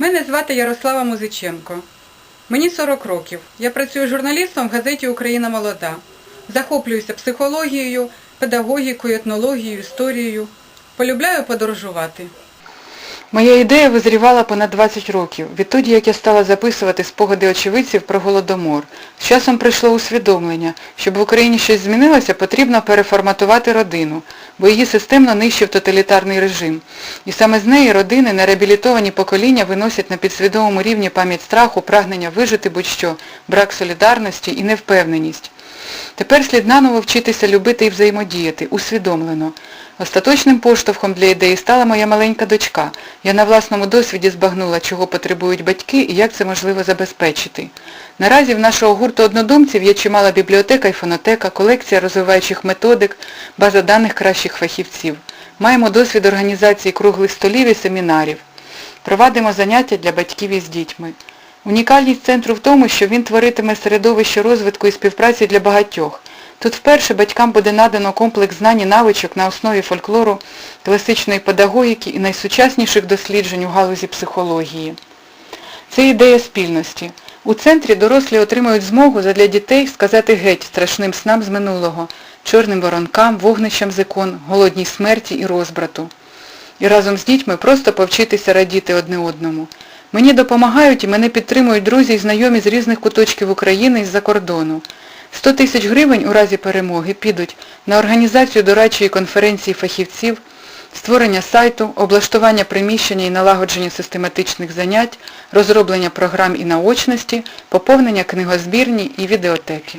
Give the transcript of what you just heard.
Мене звати Ярослава Музиченко. Мені 40 років. Я працюю журналістом в газеті Україна молода. Захоплююся психологією, педагогікою, етнологією, історією. Полюбляю подорожувати. Моя ідея визрівала понад 20 років, відтоді як я стала записувати спогади очевидців про Голодомор. З часом прийшло усвідомлення, щоб в Україні щось змінилося, потрібно переформатувати родину, бо її системно нищив тоталітарний режим. І саме з неї родини, нереабілітовані покоління виносять на підсвідомому рівні пам'ять страху, прагнення вижити будь-що, брак солідарності і невпевненість. Тепер слід наново вчитися любити і взаємодіяти, усвідомлено. Остаточним поштовхом для ідеї стала моя маленька дочка. Я на власному досвіді збагнула, чого потребують батьки і як це можливо забезпечити. Наразі в нашого гурту однодумців є чимала бібліотека і фонотека, колекція розвиваючих методик, база даних кращих фахівців. Маємо досвід організації круглих столів і семінарів. Провадимо заняття для батьків із дітьми. Унікальність центру в тому, що він творитиме середовище розвитку і співпраці для багатьох. Тут вперше батькам буде надано комплекс знань і навичок на основі фольклору, класичної педагогіки і найсучасніших досліджень у галузі психології. Це ідея спільності. У центрі дорослі отримують змогу задля дітей сказати геть страшним снам з минулого, чорним воронкам, вогнищам з ікон, голодній смерті і розбрату. І разом з дітьми просто повчитися радіти одне одному. Мені допомагають і мене підтримують друзі і знайомі з різних куточків України і з-за кордону. 100 тисяч гривень у разі перемоги підуть на організацію дорадчої конференції фахівців, створення сайту, облаштування приміщення і налагодження систематичних занять, розроблення програм і наочності, поповнення книгозбірні і відеотеки.